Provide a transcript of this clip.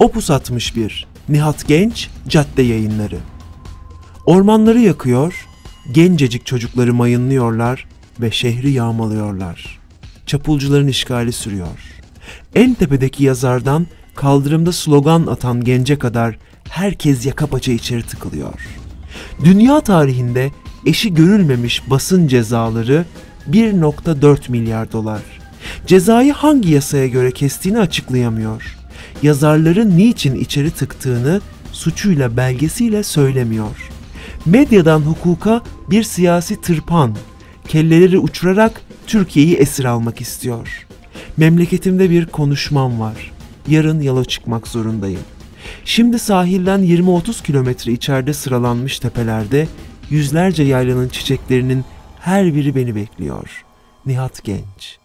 Opus 61 Nihat Genç Cadde Yayınları Ormanları yakıyor, gencecik çocukları mayınlıyorlar ve şehri yağmalıyorlar. Çapulcuların işgali sürüyor. En tepedeki yazardan kaldırımda slogan atan gence kadar herkes yaka paça içeri tıkılıyor. Dünya tarihinde eşi görülmemiş basın cezaları 1.4 milyar dolar. Cezayı hangi yasaya göre kestiğini açıklayamıyor. Yazarların niçin içeri tıktığını suçuyla belgesiyle söylemiyor. Medyadan hukuka bir siyasi tırpan, kelleleri uçurarak Türkiye'yi esir almak istiyor. Memleketimde bir konuşmam var. Yarın yola çıkmak zorundayım. Şimdi sahilden 20-30 kilometre içeride sıralanmış tepelerde yüzlerce yaylanın çiçeklerinin her biri beni bekliyor. Nihat Genç